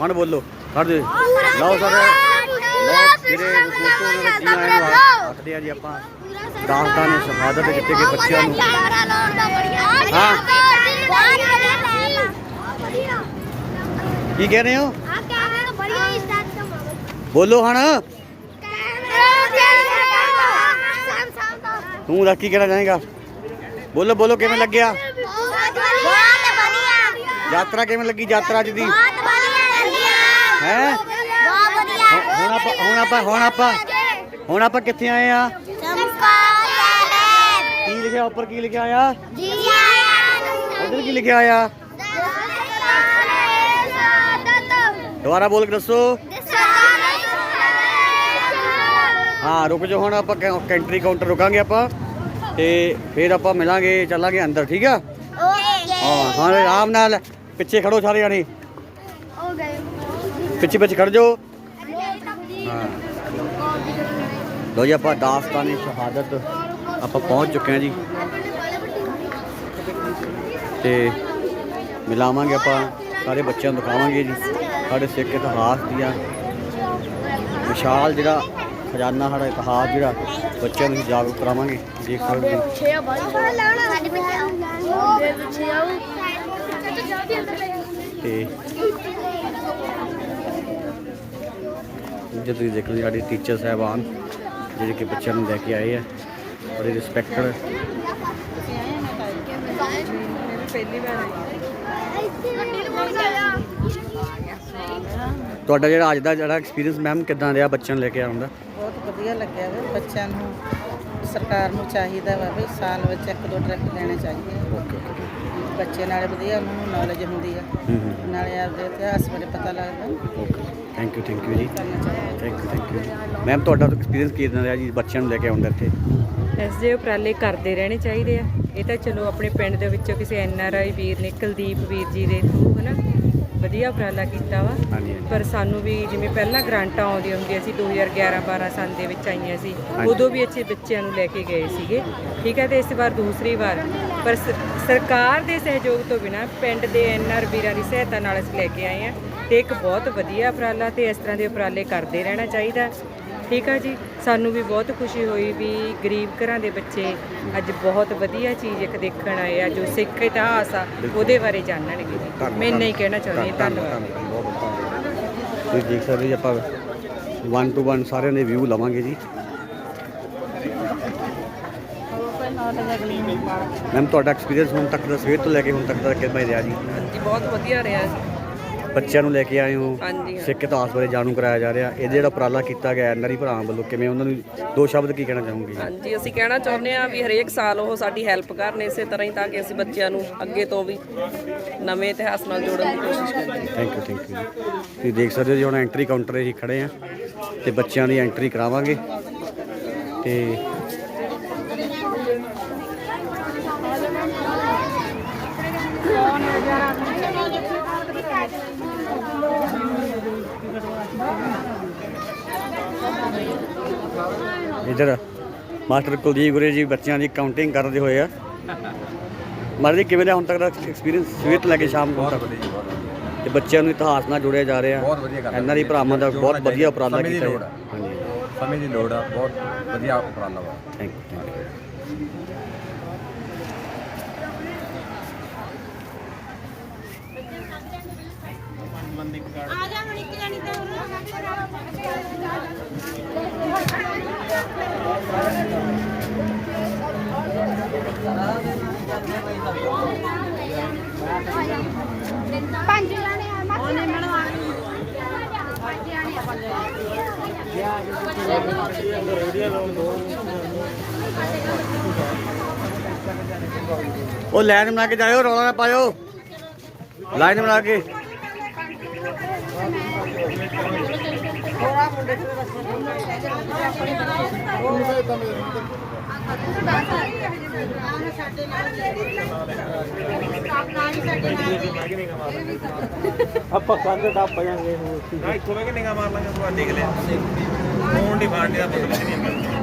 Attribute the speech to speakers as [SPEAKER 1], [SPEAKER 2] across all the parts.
[SPEAKER 1] ਹੁਣ ਬੋਲੋ ਖੜ ਦੇ ਲਓ ਸਰ ਲਓ ਮੇਰੇ ਦੋਸਤੋ ਨੇ ਕੀ ਆਏ ਨੂੰ ਆਖਦੇ ਆ ਜੀ ਆਪਾਂ ਦਾਸਤਾਨ ਨੇ ਸ਼ਹਾਦਤ ਦਿੱਤੇ ਗਏ ਬੱਚਿਆਂ ਨੂੰ। ਹਾਂ। ਕੀ ਕਹਿ ਰਹੇ ਹੋ? ਬੋਲੋ ਹੁਣ। ਤੂੰ ਦਾ ਕੀ ਕਹਿਣਾ ਚਾਹੇਗਾ ਬੋਲੋ ਬੋਲੋ ਕਿਵੇਂ ਲੱਗਿਆ? ਯਾਤਰਾ ਕਿਵੇਂ ਲੱਗੀ ਯਾਤਰਾ ਅੱਜ ਦੀ ਹੈ ਹੁਣ ਆਪਾਂ ਹੁਣ ਆਪਾਂ ਹੁਣ ਆਪਾਂ ਹੁਣ ਆਪਾਂ ਕਿੱਥੇ ਆਏ ਆ? ਕੀ ਲਿਖਿਆ? ਉੱਪਰ ਕੀ ਲਿਖਿਆ ਆ? ਉਧਰ ਕੀ ਲਿਖਿਆ ਆ? ਦੁਬਾਰਾ ਬੋਲ ਕੇ ਦੱਸੋ। ਹਾਂ ਰੁਕ ਜਾਓ ਹੁਣ ਆਪਾਂ ਕੈਂਟਰੀ ਕਾਊਂਟਰ ਰੁਕਾਂਗੇ ਆਪਾਂ। ਤੇ ਫਿਰ ਆਪਾਂ ਮਿਲਾਂਗੇ ਚੱਲਾਂਗੇ ਅੰਦਰ ਠੀਕ ਆ? ਹਾਂ ਹਾਂ ਆਰਾਮ ਨਾਲ ਪਿੱਛੇ ਖੜੋ ਸਾਰੇ ਜਾਣੇ। ਪਿੱਛੇ ਪਿੱਛੇ ਖੜ ਜਾਓ। ਹਾਂ ਲੋ ਜੀ ਆਪਾਂ ਦਾਸਤਾਨੀ ਸ਼ਹਾਦਤ ਆਪਾਂ ਪਹੁੰਚ ਚੁੱਕੇ ਹਾਂ ਜੀ ਤੇ ਮਿਲਾਵਾਂਗੇ ਆਪਾਂ ਸਾਰੇ ਬੱਚਿਆਂ ਨੂੰ ਦਿਖਾਵਾਂਗੇ ਜੀ ਸਾਡੇ ਸਿੱਖ ਇਤਿਹਾਸ ਦੀਆਂ ਵਿਸ਼ਾਲ ਜਿਹੜਾ ਖਜ਼ਾਨਾ ਸਾਡਾ ਇਤਿਹਾਸ ਜਿਹੜਾ ਬੱਚਿਆਂ ਨੂੰ ਜਾਗਰੂਕ ਕਰਾਵਾਂਗੇ ਦੇਖ ਸਕਦੇ ਹੋ ਤੇ ਜੇ ਤੁਸੀਂ ਦੇਖ ਲਓ ਸਾਡੇ ਟੀਚਰ ਸਾਹਿਬਾਨ ਜਿਹੜੇ ਕਿ ਬੱਚਿਆਂ ਨੂੰ ਲੈ ਕੇ ਆਏ ਆ ਬੜੇ ਰਿਸਪੈਕਟਡ ਤੁਹਾਡਾ ਜਿਹੜਾ ਅੱਜ ਦਾ ਜਿਹੜਾ ਐਕਸਪੀਰੀਅੰਸ ਮੈਮ ਕਿਦਾਂ ਰਿਹਾ ਬੱਚਿਆਂ ਨੂੰ ਲੈ ਕੇ ਆਉਣ ਦਾ?
[SPEAKER 2] ਬਹੁਤ ਵਧੀਆ ਲੱਗਿਆ ਵਾ ਬੱਚਿਆਂ ਨੂੰ ਸਰਕਾਰ ਨੂੰ ਚਾਹੀਦਾ ਵਾ ਵੀ ਸਾਲ ਵਿੱਚ ਇੱਕ ਦੋ ਟਰੈਕ ਲੈਣੇ ਚਾਹੀਦੇ
[SPEAKER 1] ਓਕੇ
[SPEAKER 2] ਬੱਚੇ ਨਾਲੇ ਵਧੀਆ ਉਹਨਾਂ ਨੂੰ ਨੌਲੇਜ ਹੁੰਦੀ ਆ। ਨਾਲੇ ਆਪਦੇ ਇਤਿਹਾਸ ਬਾਰੇ ਪਤਾ ਲੱਗਦਾ।
[SPEAKER 1] Okay thank you thank you ਜੀ। Thank you thank you ma'am ਤੁਹਾਡਾ ਐਕਸਪੀਰੀਅੰਸ ਕਿਦਾਂ ਰਿਹਾ ਜੀ ਬੱਚਿਆਂ ਨੂੰ ਲੈ ਕੇ ਆਉਂਦਾ ਇੱਥੇ?
[SPEAKER 3] ਇਸ ਜਿਹੇ ਉਪਰਾਲੇ ਕਰਦੇ ਰਹਿਣੇ ਚਾਹੀਦੇ ਆ। ਇਹ ਤਾਂ ਚਲੋ ਆਪਣੇ ਪਿੰਡ ਦੇ ਵਿੱਚੋਂ ਕਿਸੇ ਐਨ ਆਰ ਆਈ ਵੀਰ ਨੇ ਕੁਲਦੀਪ ਵੀਰ ਜੀ ਦੇ ਥਰੂ ਹਨਾ ਵਧੀਆ ਉਪਰਾਲਾ ਕੀਤਾ ਵਾ। ਪਰ ਸਾਨੂੰ ਵੀ ਜਿਵੇਂ ਪਹਿਲਾਂ ਗ੍ਰਾਂਟਾਂ ਆਉਂਦੀਆਂ ਹੁੰਦੀਆਂ ਸੀ 2011 12 ਸਾਲ ਦੇ ਵਿੱਚ ਆਈਆਂ ਸੀ। ਉਦੋਂ ਵੀ ਅੱਛੇ ਬੱਚਿਆਂ ਨੂੰ ਲੈ ਕੇ ਗਏ ਸੀਗੇ। ਠੀਕ ਹੈ ਤੇ ਇਸ ਵਾਰ ਦੂਸਰੀ ਵਾਰ। ਪਰ ਸਰਕਾਰ ਦੇ ਸਹਿਯੋਗ ਤੋਂ ਬਿਨਾ ਪਿੰਡ ਦੇ ਐਨ ਆਰ ਵੀਰਾਂ ਦੀ ਸਹਾਇਤਾ ਨਾਲ ਅਸੀਂ ਲੈ ਕੇ ਆਏ ਆ ਤੇ ਇੱਕ ਬਹੁਤ ਵਧੀਆ ਉਪਰਾਲਾ ਤੇ ਇਸ ਤਰ੍ਹਾਂ ਦੇ ਉਪਰਾਲੇ ਕਰਦੇ ਰਹਿਣਾ ਚਾਹੀਦਾ। ਠੀਕ ਆ ਜੀ? ਸਾਨੂੰ ਵੀ ਬਹੁਤ ਖੁਸ਼ੀ ਹੋਈ ਵੀ ਗਰੀਬ ਘਰਾਂ ਦੇ ਬੱਚੇ ਅੱਜ ਬਹੁਤ ਵਧੀਆ ਚੀਜ਼ ਇੱਕ ਦੇਖਣ ਆਏ ਆ ਜੋ ਸਿੱਖ ਇਤਿਹਾਸ ਆ ਉਹਦੇ ਬਾਰੇ ਜਾਣਨਗੇ ਜੀ। ਮੈਂ ਨਹੀਂ ਕਹਿਣਾ ਚਾਹੁੰਦੀ
[SPEAKER 1] ਧੰਨ-
[SPEAKER 3] ਧੰਨਵਾਦ।
[SPEAKER 1] ਤੁਸੀਂ ਦੇਖ ਸਕਦੇ ਜੀ ਆਪਾਂ ਵਨ ਟੂ ਵਨ ਸਾਰਿਆਂ ਦੇ ਵਿਊ ਲਵਾਂਗੇ ਜੀ। ਮੈਮ ਤੁਹਾਡਾ ਐਕਸਪੀਰੀਅੰਸ ਹੁਣ ਤੱਕ ਦਾ ਸਵੇਰ ਤੋਂ ਲੈ ਕੇ ਹੁਣ ਤੱਕ ਦਾ ਕਿਵੇਂ ਰਿਹਾ ਜੀ?
[SPEAKER 4] ਹਾਂਜੀ ਬਹੁਤ ਵਧੀਆ ਰਿਹਾ ਜੀ।
[SPEAKER 1] ਬੱਚਿਆਂ ਨੂੰ ਲੈ ਕੇ ਆਏ ਹੋ?
[SPEAKER 4] ਹਾਂਜੀ ਹਾਂ।
[SPEAKER 1] ਸਿੱਖ ਇਤਿਹਾਸ ਬਾਰੇ ਜਾਣੂ ਕਰਾਇਆ ਜਾ ਰਿਹਾ। ਇਹ ਜਿਹੜਾ ਉਪਰਾਲਾ ਕੀਤਾ ਗਿਆ ਐਨਆਰਈ ਭਰਾਵਾਂ ਵੱਲੋਂ ਕਿਵੇਂ ਉਹਨਾਂ ਨੂੰ ਦੋ ਸ਼ਬਦ ਕੀ ਕਹਿਣਾ ਚਾਹੋਗੇ ਜੀ?
[SPEAKER 4] ਹਾਂਜੀ ਅਸੀਂ ਕਹਿਣਾ ਚਾਹੁੰਦੇ ਆ ਵੀ ਹਰੇਕ ਸਾਲ ਉਹ ਸਾਡੀ ਹੈਲਪ ਕਰਨ ਇਸੇ ਤਰ੍ਹਾਂ ਹੀ ਤਾਂ ਕਿ ਅਸੀਂ ਬੱਚਿਆਂ ਨੂੰ ਅੱਗੇ ਤੋਂ ਵੀ ਨਵੇਂ ਇਤਿਹਾਸ ਨਾਲ ਜੋੜਨ ਦੀ ਕੋਸ਼ਿਸ਼ ਕਰੀਏ।
[SPEAKER 1] ਥੈਂਕ ਯੂ ਥੈਂਕ ਯੂ ਤੁਸੀਂ ਦੇਖ ਸਕਦੇ ਹੋ ਜੀ ਹੁਣ ਐਂਟਰੀ ਕਾਊਂਟਰ 'ਤੇ ਖੜੇ ਆ ਤੇ ਬੱਚਿਆਂ ਦੀ ਐਂਟਰੀ ਕਰਾਵਾਂਗੇ। ਤੇ ਇਧਰ ਮਾਸਟਰ ਕੁਲਦੀਪ ਗੁਰੇ ਜੀ ਬੱਚਿਆਂ ਦੀ ਕਾਊਂਟਿੰਗ ਕਰਦੇ ਹੋਏ ਆ। ਮਾਰੇ ਜੀ ਕਿਵੇਂ ਦਾ ਹੁਣ ਤੱਕ ਦਾ ਐਕਸਪੀਰੀਅੰਸ ਸਵੇਰ ਤੋਂ ਲੈ ਕੇ ਸ਼ਾਮ ਤੱਕ? ਤੇ ਬੱਚਿਆਂ ਨੂੰ ਇਤਿਹਾਸ ਨਾਲ ਜੋੜਿਆ ਜਾ ਰਿਹਾ।
[SPEAKER 5] ਬਹੁਤ ਵਧੀਆ ਗੱਲ ਹੈ।
[SPEAKER 1] ਇਹਨਾਂ ਦੀ ਭਰਾਵਾਂ ਦਾ ਬਹੁਤ ਵਧੀਆ ਉਪਰਾਲਾ ਕੀਤਾ ਹੈ
[SPEAKER 5] ਆ।
[SPEAKER 1] ਹਾਂਜੀ।
[SPEAKER 5] ਸਮੇਂ ਦੀ ਲੋੜ ਆ ਬਹੁਤ ਵਧੀਆ ਉਪਰਾਲਾ ਵਾ।
[SPEAKER 1] ਥੈਂਕ ਯੂ ਥੈਂਕ ਯੂ
[SPEAKER 6] ਪੰਜ
[SPEAKER 1] ਉਹ ਲਾਈਨ ਬਣਾ ਕੇ ਜਾਇਓ ਰੌਲਾ ਨਾ ਪਾਇਓ। ਲਾਈਨ ਬਣਾ ਕੇ। ਆਪਾਂ ਕੰਧ ਦਾ ਪਜਾਂਗੇ
[SPEAKER 5] ਨਾ ਇੱਥੋਂ ਕਿ ਨਿਗਾ ਮਾਰ ਲਾਂਗਾ ਤੂੰ ਦੇਖ ਲਿਆ ਫੋਨ ਨਹੀਂ ਫਾੜਨੇ ਦਾ ਮਤਲਬ ਨਹੀਂ ਹੈ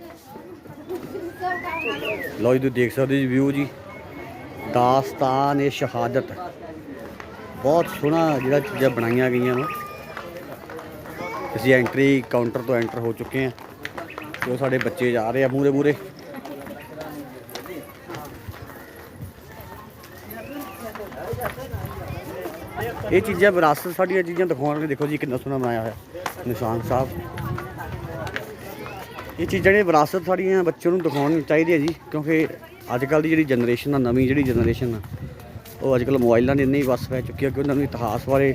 [SPEAKER 1] ਲਓ ਜੀ, ਤੁਸੀਂ ਦੇਖ ਸਕਦੇ ਜੀ ਵਿਊ ਜੀ। ਦਾਸਤਾਨ ਇਹ ਸ਼ਹਾਦਤ। ਬਹੁਤ ਸੋਹਣਾ ਜਿਹੜਾ ਚੀਜ਼ਾਂ ਬਣਾਈਆਂ ਗਈਆਂ ਵਾ। ਅਸੀਂ ਐਂਟਰੀ ਕਾਊਂਟਰ ਤੋਂ ਐਂਟਰ ਹੋ ਚੁੱਕੇ ਹਾਂ। ਜੋ ਸਾਡੇ ਬੱਚੇ ਜਾ ਰਹੇ ਆ ਮੂਰੇ ਮੂਰੇ ਇਹ ਚੀਜ਼ਾਂ ਵਿਰਾਸਤ, ਸਾਡੀਆਂ ਚੀਜ਼ਾਂ ਦਿਖਾਉਣਗੇ ਦੇਖੋ ਜੀ, ਕਿੰਨਾ ਸੋਹਣਾ ਬਣਾਇਆ ਹੋਇਆ। ਨਿਸ਼ਾਨ ਸਾਹਿਬ। ਇਹ ਚੀਜ਼ਾਂ ਨੇ ਵਿਰਾਸਤ ਸਾਡੀਆਂ ਬੱਚਿਆਂ ਨੂੰ ਦਿਖਾਉਣੀ ਚਾਹੀਦੀ ਹੈ ਜੀ, ਕਿਉਂਕਿ ਅੱਜ ਕੱਲ ਦੀ ਜਿਹੜੀ ਜਨਰੇਸ਼ਨ ਆ, ਨਵੀਂ ਜਿਹੜੀ ਜਨਰੇਸ਼ਨ ਆ, ਉਹ ਅੱਜ ਕੱਲ ਮੋਬਾਈਲਾਂ ਦੀ ਇੰਨੀ ਵਸ ਪੈ ਚੁੱਕੀ ਹੈ ਕਿ ਉਹਨਾਂ ਨੂੰ ਇਤਿਹਾਸ ਬਾਰੇ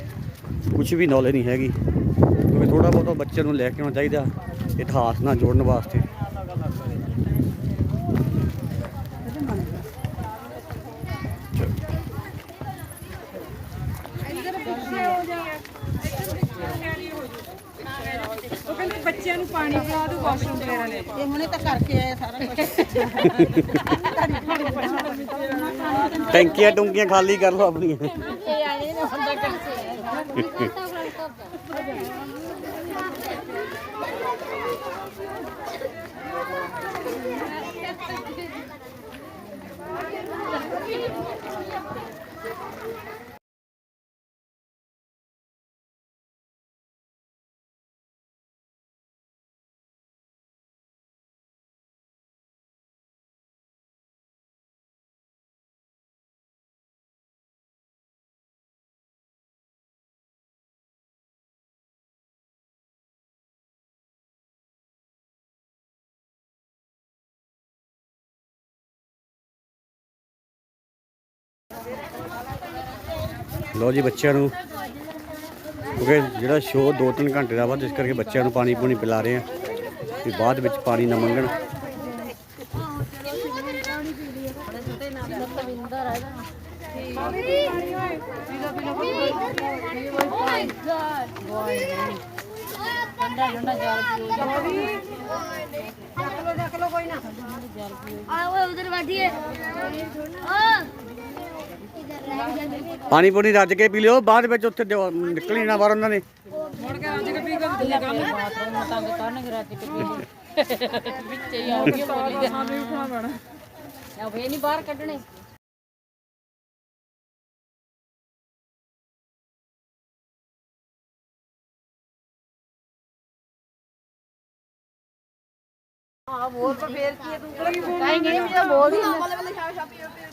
[SPEAKER 1] ਕੁਝ ਵੀ ਨੌਲੇਜ ਨਹੀਂ ਹੈਗੀ। ਕਿਉਂਕਿ ਥੋੜਾ ਬਹੁਤਾ ਬੱਚਿਆਂ ਨੂੰ ਲੈ ਕੇ ਆਉਣਾ ਚਾਹੀਦਾ, ਇਤਿਹਾਸ ਨਾਲ ਜੋੜਨ ਵਾਸਤੇ
[SPEAKER 3] ਉਹ ਕਹਿੰਦੇ ਬੱਚਿਆਂ ਨੂੰ ਪਾਣੀ ਪਿਲਾ ਦਿਓ ਵਾਸ਼ਰੂਮ ਵਗੈਰਾ ਲੈ ਜਾਓ
[SPEAKER 2] ਇਹ ਹੁਣੇ ਤਾਂ ਕਰਕੇ ਆਏ ਸਾਰਾ ਕੁਝ
[SPEAKER 1] ਟੈਂਕੀਆਂ ਟੁੰਕੀਆਂ ਖਾਲੀ ਕਰ ਲਓ ਆਪਣੀਆਂ। ਲੋ ਜੀ ਬੱਚਿਆਂ ਨੂੰ। ਕਿਉਂਕਿ ਜਿਹੜਾ ਸ਼ੋਅ 2-3 ਘੰਟੇ ਦਾ ਵਾ ਇਸ ਕਰਕੇ ਬੱਚਿਆਂ ਨੂੰ ਪਾਣੀ ਪੂਣੀ ਪਿਲਾ ਰਹੇ ਆ ਕਿ ਬਾਅਦ ਵਿੱਚ ਪਾਣੀ ਨਾ ਮੰਗਣ।
[SPEAKER 6] ਠੰਡਾ ਉਹ ਉਧਰ ਬੈਠੀ ਹੈ
[SPEAKER 1] ਪਾਣੀ ਪੂਣੀ ਰੱਜ ਕੇ ਪੀ ਲਿਓ ਬਾਅਦ ਵਿੱਚ ਉੱਥੇ ਦਿਓ- ਨਾ ਬਾਹਰ ਉਹਨਾਂ ਨੇ।
[SPEAKER 6] ਮੁੜ ਕੇ ਅੱਜ ਕੇ ਪੀ ਕੇ ਦਿੱਲੇ ਕੰਮ ਬਾਥਰੂਮ ਤੰਗ ਕਰਨਗੇ ਰਾਤ ਕੇ ਵਿੱਚ ਹੀ ਆ
[SPEAKER 1] ਗਈ ਬੋਲੀ ਦੇ ਸਾਨੂੰ ਉਠਣਾ ਪੈਣਾ। ਆ ਵੇ ਨਹੀਂ
[SPEAKER 6] ਬਾਹਰ ਕੱਢਣੇ। ਆ ਬੋਲ ਤਾਂ ਫੇਰ ਕੀ
[SPEAKER 1] ਤੂੰ ਕੋਈ ਨਹੀਂ ਬੋਲ ਹੀ ਨਾ।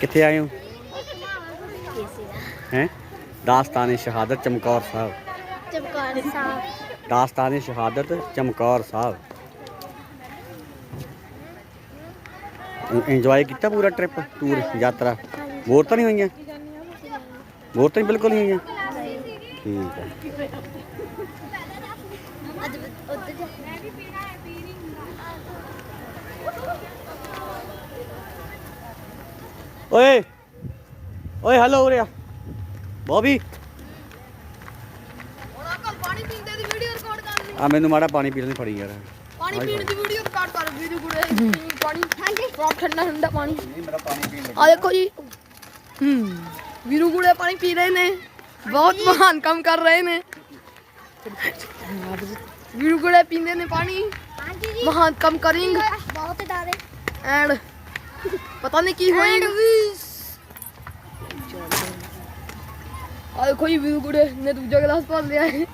[SPEAKER 1] کتے آئے داستان کی
[SPEAKER 6] شہادت چمکور
[SPEAKER 1] صاحب۔ دستان کی شہادت چمکور صاحب۔ اینج کیتا پورا ٹرپ پوری جترا بور تو نہیں ہوئی بور تو نہیں بالکل نہیں ہوئی ਓਏ ਓਏ ਹੈਲੋ ਉਰੇ ਆ। ਬੋਬੀ।
[SPEAKER 6] ਅੰਕਲ ਪਾਣੀ ਪੀਂਦੇ ਦੀ ਵੀਡੀਓ ਰਿਕਾਰਡ ਕਰ ਲਈ।
[SPEAKER 1] ਆ ਮੈਨੂੰ ਮਾੜਾ ਪਾਣੀ ਪੀਣ ਦੀ ਫੜੀ ਯਾਰ।
[SPEAKER 6] ਪਾਣੀ ਪੀਣ ਦੀ ਵੀਡੀਓ ਰਿਕਾਰਡ ਕਰ ਵੀਡੀਓ ਗੁੜੇ ਪਾਣੀ। ਹਾਂਜੀ। ਬਹੁਤ ਠੰਡਾ ਠੰਡਾ ਪਾਣੀ। ਆ ਦੇਖੋ ਜੀ। ਹੂੰ। ਵੀਰੂ ਗੁੜੇ ਪਾਣੀ ਪੀ ਰਹੇ ਨੇ। ਬਹੁਤ ਮਹਾਨ ਕੰਮ ਕਰ ਰਹੇ ਨੇ। ਵੀਰੂ ਗੁੜੇ ਪੀਂਦੇ ਨੇ ਪਾਣੀ। ਮਹਾਨ ਕੰਮ ਕਰਿੰਗ।
[SPEAKER 7] ਬਹੁਤ ਡਾਰੇ
[SPEAKER 6] ਐਂਡ ਪਤਾ ਨਹੀਂ ਕੀ ਹੋਏਗਾ ਆ ਜੀ ਵੀਰੂ ਗੁੜੇ ਨੇ ਦੂਜਾ ਗਲਾਸ ਭਰ ਲਿਆ ਹੈ।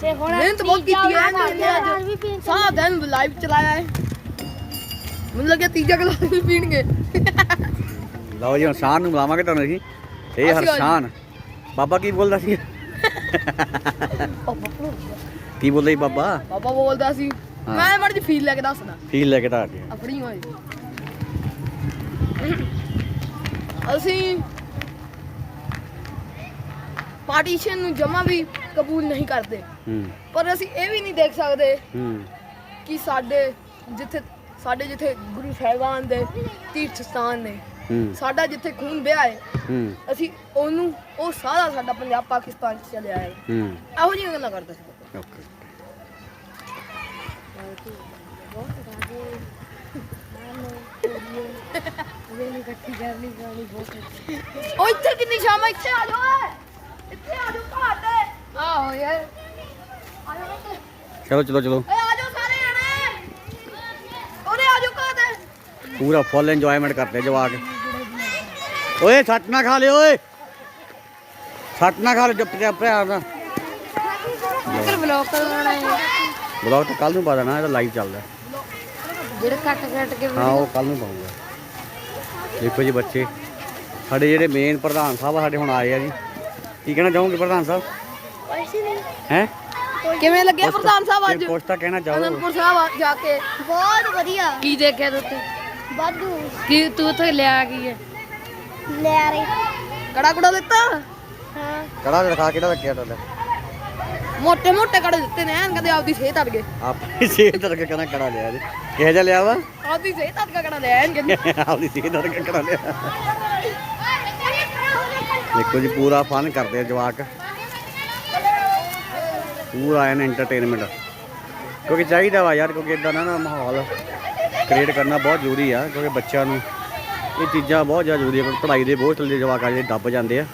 [SPEAKER 7] ਤੇ ਹੁਣ
[SPEAKER 6] ਮਿਹਨਤ ਬਹੁਤ ਕੀਤੀ ਹੈ। ਅੱਜ
[SPEAKER 7] ਵੀ
[SPEAKER 6] ਸਾਰਾ ਦਿਨ ਲਾਈਵ ਚਲਾਇਆ ਹੈ। ਮੈਨੂੰ ਲੱਗਿਆ ਤੀਜਾ ਗਲਾਸ ਵੀ ਪੀਣਗੇ।
[SPEAKER 1] ਲਓ ਜੀ ਹੁਣ ਸ਼ਾਨ ਨੂੰ ਬੁਲਾਵਾਂਗੇ ਤੁਹਾਨੂੰ ਅਸੀਂ। ਇਹ ਹਰਸ਼ਾਨ। ਬਾਬਾ ਕੀ ਬੋਲਦਾ ਸੀ? ਕੀ ਬੋਲਦਾ ਸੀ ਬਾਬਾ?
[SPEAKER 6] ਪਾਪਾ ਬੋਲਦਾ ਸੀ। ਮੈਂ ਮੜ ਜੀ ਫੀਲ ਲੈ ਕੇ ਦੱਸਦਾ।
[SPEAKER 1] ਫੀਲ ਲੈ ਕੇ ਆ ਗਿਆ
[SPEAKER 6] ਆਪਣੀ ਹੋਈ ਅਸੀਂ ਪਾਰਟੀਸ਼ਨ ਨੂੰ ਜਮਾ ਵੀ ਕਬੂਲ ਨਹੀਂ ਕਰਦੇ।
[SPEAKER 1] ਹੂੰ।
[SPEAKER 6] ਪਰ ਅਸੀਂ ਇਹ ਵੀ ਨਹੀਂ ਦੇਖ ਸਕਦੇ
[SPEAKER 1] ਹੂੰ।
[SPEAKER 6] ਕਿ ਸਾਡੇ ਜਿੱਥੇ ਸਾਡੇ ਜਿੱਥੇ ਗੁਰੂ ਸਾਹਿਬਾਨ ਦੇ ਤੀਰਥ ਸਥਾਨ ਨੇ
[SPEAKER 1] ਹੂੰ।
[SPEAKER 6] ਸਾਡਾ ਜਿੱਥੇ ਖੂਨ ਵਹਿਆ ਹੈ
[SPEAKER 1] ਹੂੰ।
[SPEAKER 6] ਅਸੀਂ ਉਹਨੂੰ ਉਹ ਸਾਰਾ ਸਾਡਾ ਪੰਜਾਬ ਪਾਕਿਸਤਾਨ ਚ ਚਲਿਆ ਹੈ।
[SPEAKER 1] ਹੂੰ।
[SPEAKER 6] ਇਹੋ ਜਿਹੀਆਂ ਗੱਲਾਂ ਕਰਦਾ ਸੀ।
[SPEAKER 1] ਓਕੇ
[SPEAKER 6] ਉਹ ਇੱਥੇ ਕਿੰਨੀ ਸ਼ਾਮ ਇੱਥੇ ਆ ਜਾਓ ਓਏ। ਇੱਥੇ ਆ ਜਾਓ ਤੇ। ਆਹੋ ਯਾਰ। ਆ ਜਾਓ।
[SPEAKER 1] ਚਲੋ ਚਲੋ ਚਲੋ।
[SPEAKER 6] ਓਏ ਆ ਜਾਓ ਸਾਰੇ ਜਣੇ। ਉਹਨੇ ਆ ਜਾਓ ਤੇ।
[SPEAKER 1] ਪੂਰਾ ਫੁੱਲ ਇੰਜੋਇਮੈਂਟ ਕਰਦੇ ਜਵਾਕ। ਓਏ ਸੱਟ ਨਾ ਖਾ ਲਿਓ ਓਏ। ਸੱਟ ਨਾ ਖਾ ਲਿਓ ਚੁੱਪ ਚਾਪ ਪਿਆਰ ਨਾਲ
[SPEAKER 6] ਫਿਰ ਬਲੌਕ ਹੈ।
[SPEAKER 1] ਬਲੌਗ ਤਾਂ ਕੱਲ ਨੂੰ ਪਾ ਦੇਣਾ ਇਹ ਤਾਂ ਲਾਈਵ ਚੱਲਦਾ।
[SPEAKER 6] ਜਿਹੜੇ ਕੱਟ ਕੱਟ ਕੇ
[SPEAKER 1] ਹਾਂ ਉਹ ਕੱਲ ਨੂੰ ਪਾਉਂਗਾ ਦੇਖੋ ਜੀ ਬੱਚੇ ਸਾਡੇ ਜਿਹੜੇ ਮੇਨ ਪ੍ਰਧਾਨ ਸਾਹਿਬ ਸਾਡੇ ਹੁਣ ਆਏ ਆ ਜੀ। ਕੀ ਕਹਿਣਾ ਚਾਹੋਗੇ ਪ੍ਰਧਾਨ ਸਾਹਿਬ? ਹੈ?
[SPEAKER 6] ਕਿਵੇਂ ਲੱਗਿਆ ਪ੍ਰਧਾਨ ਸਾਹਿਬ ਅੱਜ?
[SPEAKER 1] ਕੁਛ ਤਾਂ ਕਹਿਣਾ ਚਾਹੋ
[SPEAKER 6] ਅਨੰਦਪੁਰ ਸਾਹਿਬ ਆ- ਜਾ ਕੇ।
[SPEAKER 7] ਬਹੁਤ ਵਧੀਆ।
[SPEAKER 6] ਕੀ ਦੇਖਿਆ ਤੂੰ ਉੱਥੇ?
[SPEAKER 7] ਵਾਧੂ।
[SPEAKER 6] ਕੀ ਤੂੰ ਉੱਥੇ ਲਿਆ ਕੀ ਹੈ?
[SPEAKER 7] ਲੈ ਆ ਰਹੀ
[SPEAKER 6] ਕੜਾ ਕੁੜਾ ਦਿੱਤਾ
[SPEAKER 7] ਹਾਂ।
[SPEAKER 1] ਕੜਾ ਰਖਾ ਕਿਹੜਾ ਰੱਖਿਆ ਤੁਹਾਡਾ?
[SPEAKER 6] ਮੋਟੇ ਮੋਟੇ ਕੜੇ ਦਿੱਤੇ ਨੇ ਐਨ ਕਦੇ ਆਪਦੀ ਸਿਹਤ ਅੜ ਗਏ
[SPEAKER 1] ਆਪਣੀ ਸਿਹਤ ਕਰਕੇ ਕਹਿੰਦਾ ਕੜਾ ਲਿਆ ਜੀ? ਕਿਹੋ ਜਿਹਾ ਲਿਆ ਵਾ?
[SPEAKER 6] ਆਪਦੀ ਸਿਹਤ ਅੜ ਕੇ ਕੜਾ ਲਿਆ ਐਨ ਕਹਿੰਦੀ।
[SPEAKER 1] ਆਪਣੀ ਸਿਹਤ ਕਰਕੇ ਕੜਾ ਲਿਆ। ਦੇਖੋ ਜੀ ਪੂਰਾ ਫਨ ਕਰਦੇ ਆ ਜਵਾਕ। ਪੂਰਾ ਐਨ ਐਂਟਰਟੇਨਮੈਂਟ ਕਿਉਂਕਿ ਚਾਹੀਦਾ ਵਾ ਯਾਰ ਕਿਉਂਕਿ ਇਦਾਂ ਨਾ ਮਾਹੌਲ ਕ੍ਰੀਏਟ ਕਰਨਾ ਬਹੁਤ ਜ਼ਰੂਰੀ ਆ ਕਿਉਂਕਿ ਬੱਚਿਆਂ ਨੂੰ ਇਹ ਚੀਜ਼ਾਂ ਬਹੁਤ ਜ਼ਿਆਦਾ ਜ਼ਰੂਰੀ ਆ ਕਿਉਂਕਿ ਪੜ੍ਹਾਈ ਦੇ ਬੋਝ ਥੱਲੇ ਜਵਾਕ ਆ ਜਿਹੜੇ ਦੱਬ ਜਾਂਦੇ ਆ।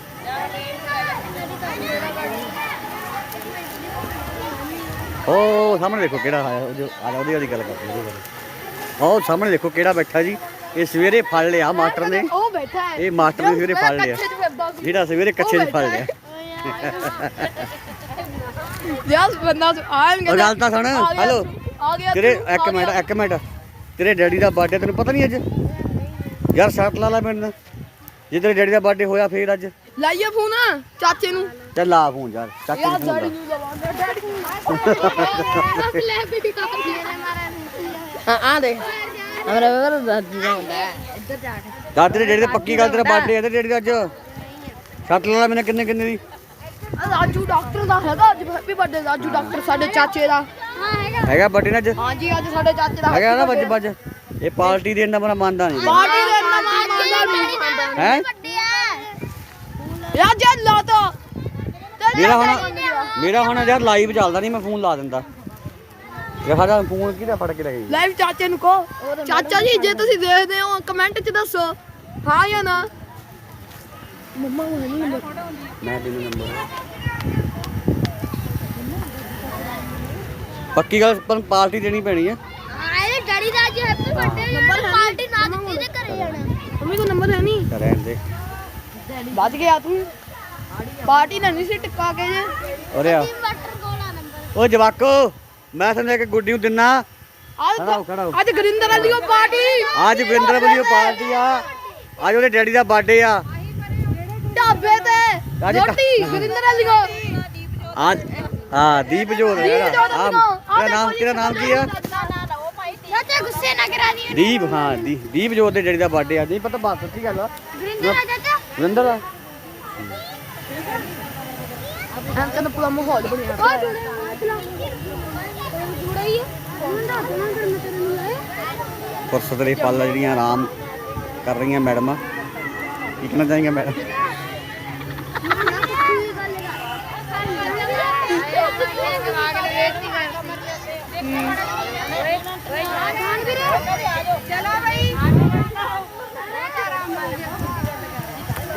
[SPEAKER 1] ਉਹ ਸਾਹਮਣੇ ਦੇਖੋ ਕਿਹੜਾ ਆਇਆ ਉਹ ਜੋ ਆ ਉਹਦੀ ਵਾਲੀ ਗੱਲ ਕਰਦੇ ਉਹਦੇ ਬਾਰੇ। ਉਹ ਸਾਹਮਣੇ ਦੇਖੋ ਕਿਹੜਾ ਬੈਠਾ ਜੀ। ਇਹ ਸਵੇਰੇ ਫੜ ਲਿਆ ਮਾਸਟਰ ਨੇ।
[SPEAKER 6] ਉਹ ਬੈਠਾ ਹੈ।
[SPEAKER 1] ਇਹ ਮਾਸਟਰ ਨੇ ਸਵੇਰੇ ਫੜ ਲਿਆ। ਜਿਹੜਾ ਸਵੇਰੇ ਕੱਚੇ 'ਚ ਫੜ ਲਿਆ।
[SPEAKER 6] ਯਾਰ ਬੰਦਾ ਆਇਆ
[SPEAKER 1] ਉਹ ਗੱਲ ਤਾਂ ਸੁਣ। ਹੈਲੋ।
[SPEAKER 6] ਆ ਗਿਆ
[SPEAKER 1] ਤੇਰੇ ਇੱਕ ਮਿੰਟ। ਇੱਕ ਮਿੰਟ। ਤੇਰੇ ਡੈਡੀ ਦਾ ਬਰਥਡੇ ਤੈਨੂੰ ਪਤਾ ਨਹੀਂ ਅੱਜ? ਯਾਰ ਸ਼ਰਟ ਲਾ ਲੈ ਮੇਰੇ ਨਾਲ। ਜੇ ਤੇਰੇ ਡੈਡੀ ਦਾ ਬਰਥਡੇ ਹੋਇਆ ਫੇਰ ਅੱਜ।
[SPEAKER 6] ਲਾਈਏ ਫੋਨ ਚਾਚੇ ਨੂੰ।
[SPEAKER 1] ਚੱਲ ਲਾ ਫੋਨ ਯਾਰ ਚਾਚੇ ਨੂੰ
[SPEAKER 6] ਯਾਰ
[SPEAKER 1] ਫੋਨ ਲਾ।
[SPEAKER 6] ਲਵਾਉਂਦਾ ਡੈਡੀ ਨੂੰ
[SPEAKER 7] ਲੈ ਵੀ ਮੇਰੇ ਮਾਰਾ
[SPEAKER 6] ਹਾਂ ਆ ਦੇ। ਦਾਦੀ ਹੁੰਦਾ ਇੱਧਰ ਜਾ ਕੇ
[SPEAKER 1] ਤਾਂ ਦੀ ਪੱਕੀ ਗੱਲ ਤੇਰਾ ਬਰਥਡੇ ਹੈ ਤੇ ਡੈਡੀ ਦਾ ਅੱਜ। ਲੈ ਮੈਨੇ ਕਿੰਨੇ ਕਿੰਨੇ ਦੀ।
[SPEAKER 6] ਆ ਰਾਜੂ ਡਾਕਟਰ ਦਾ ਹੈਗਾ ਅੱਜ ਹੈਪੀ ਬਰਥਡੇ ਰਾਜੂ ਡਾਕਟਰ ਸਾਡੇ ਚਾਚੇ ਦਾ।
[SPEAKER 7] ਹਾਂ ਹੈਗਾ
[SPEAKER 1] ਹੈਗਾ ਬਰਥਡੇ ਨਾ ਅੱਜ?
[SPEAKER 6] ਹਾਂਜੀ ਅੱਜ ਸਾਡੇ ਚਾਚੇ ਦਾ
[SPEAKER 1] ਹੈਗਾ ਨਾ ਬੱਜ ਬੱਜ ਇਹ ਪਾਰਟੀ ਦੇ ਇੰਨਾ ਬਣਾ ਮੰਨਦਾ ਨਹੀਂ।
[SPEAKER 6] ਪਾਰਟੀ ਦੇ ਇੰਨਾ ਆਉਂਦਾ ਨਹੀਂ।
[SPEAKER 1] ਹੈ?
[SPEAKER 6] ਯਾਰ ਜੇ ਲਾ ਤਾ
[SPEAKER 1] ਮੇਰਾ ਹੁਣ ਮੇਰਾ ਹੁਣ ਯਾਰ ਲਾਈਵ ਚੱਲਦਾ ਨਹੀਂ ਮੈਂ ਫੋਨ ਲਾ ਦਿੰਦਾ। ਇਹ ਸਾਡਾ ਫੋਨ ਕਿਹਦਾ ਫੜ ਕੇ ਲੈ ਗਈ?
[SPEAKER 6] ਲਾਈਵ ਚਾਚੇ ਨੂੰ ਕਹੋ। ਚਾਚਾ ਜੀ ਜੇ ਤੁਸੀਂ ਦੇਖਦੇ ਹੋ ਕਮੈਂਟ 'ਚ ਦੱਸੋ। ਹਾਂ ਜਾਂ ਨਾ? ਮੰਮਾ ਨੂੰ ਨਹੀਂ ਨੰਬਰ
[SPEAKER 1] ਮੈਂ ਤੈਨੂੰ ਨੰਬਰ ਪੱਕੀ ਗੱਲ ਪਰ ਪਾਰਟੀ ਦੇਣੀ ਪੈਣੀ
[SPEAKER 7] ਹਾਂ ਇਹਦੇ ਡੈਡੀ ਦਾ ਅੱਜ ਹੈਪੀ ਬਰਥਡੇ ਪਾਰਟੀ ਨਾ ਦਿੱਤੀ ਤੇ ਘਰੇ ਜਾਣਾ।
[SPEAKER 6] ਮੰਮੀ ਕੋ ਨੰਬਰ ਹੈ ਨਹੀਂ
[SPEAKER 1] ਰਹਿਣ ਦੇ।
[SPEAKER 6] ਵੱਜ ਗਿਆ ਤੂੰ? ਪਾਰਟੀ ਨਾ ਨਹੀਂ ਸੀ ਟਿਕਾ ਕੇ ਜੇ।
[SPEAKER 1] ਉਰੇ ਆ।
[SPEAKER 7] ਵਾਟਰ ਗੋਲਾ ਨੰਬਰ।
[SPEAKER 1] ਓ ਜਵਾਕੋ ਮੈਂ ਸਮਝਿਆ ਕਿ ਗੁੱਡੀ ਨੂੰ ਦਿਨਾ।
[SPEAKER 6] ਅੱਜ
[SPEAKER 1] ਖੜਾ ਹੋ ਖੜਾ ਹੋ।
[SPEAKER 6] ਅੱਜ ਗਰਿੰਦਰ ਵਾਲੀ ਉਹ ਪਾਰਟੀ।
[SPEAKER 1] ਅੱਜ ਗੁਰਿੰਦਰ ਵੱਲੋਂ ਪਾਰਟੀ ਆ। ਅੱਜ ਉਹਦੇ ਡੈਡੀ ਦਾ ਬਰਥਡੇ ਆ।
[SPEAKER 6] ਢਾਬੇ ਤੇ।
[SPEAKER 1] ਅੱਜ
[SPEAKER 6] ਰੋਟੀ ਗਰਿੰਦਰ ਵਾਲੀ ਕੋ
[SPEAKER 1] ਅੱਜ ਆ ਦੀਪ ਜੋਤ
[SPEAKER 6] ਦੀਪ ਜੋਤ
[SPEAKER 1] ਆ ਤੇਰਾ ਨਾਮ ਤੇਰਾ ਨਾਮ ਕੀ ਆ?
[SPEAKER 7] ਚਾਚਾ ਗੁੱਸੇ ਨਾ ਕਰਾ ਦੀ
[SPEAKER 1] ਦੀਪ ਹਾਂ ਦੀ- ਦੀਪ ਜੋਤ ਦੇ ਡੈਡੀ ਦਾ ਬਰਥਡੇ ਆ। ਨਹੀਂ ਪਤਾ ਬਾਤ ਸੱਚੀ ਗੱਲ ਆ।
[SPEAKER 7] ਗ੍ਰਿੰਦਰ ਆ ਚਾਚਾ।
[SPEAKER 1] ਗੁਰਿੰਦਰ ਆ
[SPEAKER 6] ਐਂ ਕਹਿੰਦਾ ਪੂਰਾ ਮਾਹੌਲ ਬਣਿਆ
[SPEAKER 7] ਜੁੜਾ ਹੀ ਉਹਨਾਂ ਦਾ ਨੂੰ
[SPEAKER 1] ਦੇ ਪਲ ਜਿਹੜੀਆਂ ਆਰਾਮ ਕਰ ਰਹੀਆਂ ਮੈਡਮਾਂ। ਕੀ ਕਹਿਣਾ ਚਾਹੀਂਗੇ ਮੈਡਮ?
[SPEAKER 7] ਚਲੋ ਬਈ।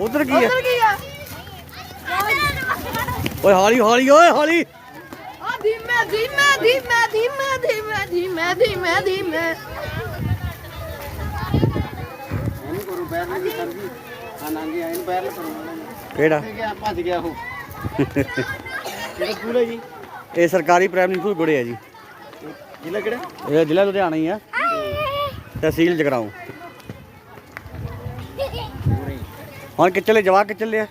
[SPEAKER 1] ਉਧਰ ਕੀ ਆ?
[SPEAKER 6] ਉਧਰ ਕੀ ਆ?
[SPEAKER 1] ਓਏ ਹੌਲੀ ਹੌਲੀ ਓਏ ਹੌਲੀ।
[SPEAKER 6] ਆ ਧੀਮੇ ਧੀਮੇ ਧੀਮੇ ਧੀਮੇ ਧੀਮੇ ਧੀਮੇ ਧੀਮੇ ਧੀਮੇ।
[SPEAKER 1] ਕਿਹੜਾ?
[SPEAKER 5] ਭੱਜ ਗਿਆ ਉਹ।
[SPEAKER 1] ਕਿਹੜਾ ਸਕੂਲ ਹੈ ਜੀ? ਇਹ ਸਰਕਾਰੀ ਪ੍ਰਾਇਮਰੀ ਸਕੂਲ ਗੁੜੇ ਆ ਜੀ।
[SPEAKER 5] ਜ਼ਿਲ੍ਹਾ ਕਿਹੜਾ?
[SPEAKER 1] ਇਹ ਜ਼ਿਲ੍ਹਾ ਲੁਧਿਆਣਾ ਹੀ ਆ। ਤਹਿਸੀਲ ਜਗਰਾਉਂ। ਹੁਣ ਕਿ ਚੱਲੇ ਜਵਾਕ ਕਿ ਚੱਲੇ ਆ?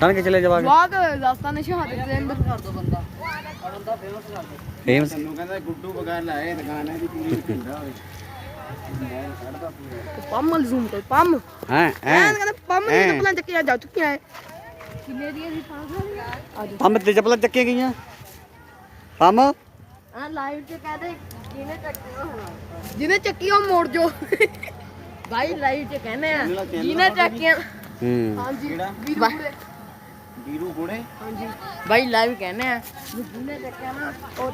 [SPEAKER 1] ਸਨ ਕਿ ਚੱਲੇ ਜਵਾਕ?
[SPEAKER 6] ਵਾਕ ਰਸਤਾ ਨੇ ਸ਼ਹਾਦਤ ਦੇ ਅੰਦਰ। ਕਰ ਦੋ ਬੰਦਾ
[SPEAKER 1] ਫੇਮਸ
[SPEAKER 5] ਤੈਨੂੰ ਕਹਿੰਦਾ ਗੁੱਡੂ ਬਗਾਰ ਲਾਏ ਦੁਕਾਨ ਹੈ ਦੀ ਪੂਰੀ ਢਿੰਡਾ ਹੋਵੇ।
[SPEAKER 6] ਪੰਮ ਜ਼ੂਮ ਕਰ ਪੰਮ।
[SPEAKER 1] ਹੈ ਹੈ।
[SPEAKER 6] ਕਹਿੰਦੇ ਪੰਮ
[SPEAKER 1] ਹੈਂ।
[SPEAKER 6] ਦੀ ਚੱਪਲਾਂ ਚੱਕੀਆਂ ਜਾ ਚੁੱਕੀਆਂ ਐ।
[SPEAKER 7] ਕਿੰਨੇ ਦੀ ਅਸੀਂ ਪਾਸ
[SPEAKER 1] ਪੰਮ ਤੇ ਚੱਪਲਾਂ ਚੱਕੀਆਂ ਗਈਆਂ। ਪੰਮ?
[SPEAKER 6] ਆ ਲਾਈਵ ਤੇ ਕਹਦੇ ਜਿਹਨੇ ਚੱਕੀਆਂ ਹੋਣਾ। ਜਿਹਨੇ ਚੱਕੀ ਉਹ ਮੋੜ ਜੋ। ਭਾਈ ਲਾਈਵ ਤੇ ਕਹਿੰਦੇ ਆ। ਜਿਹਨੇ ਚੱਕੀਆਂ।
[SPEAKER 1] ਹੂੰ।
[SPEAKER 6] ਹਾਂਜੀ ਵੀਰੂ ਗੁੜੇ
[SPEAKER 5] ਵੀਰੂ ਕੋੜੇ
[SPEAKER 6] ਹਾਂਜੀ। ਭਾਈ ਲਾਈਵ ਕਹਿੰਦੇ ਆ। ਜਿਹਨੇ ਚੱਕਿਆ ਨਾ ਉਹ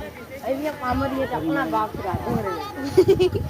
[SPEAKER 6] ਇਹਦੀਆਂ ਕੰਮ ਦੀਆਂ ਚੱਪਲਾਂ ਵਾਪਸ ਕਰ ਦੋ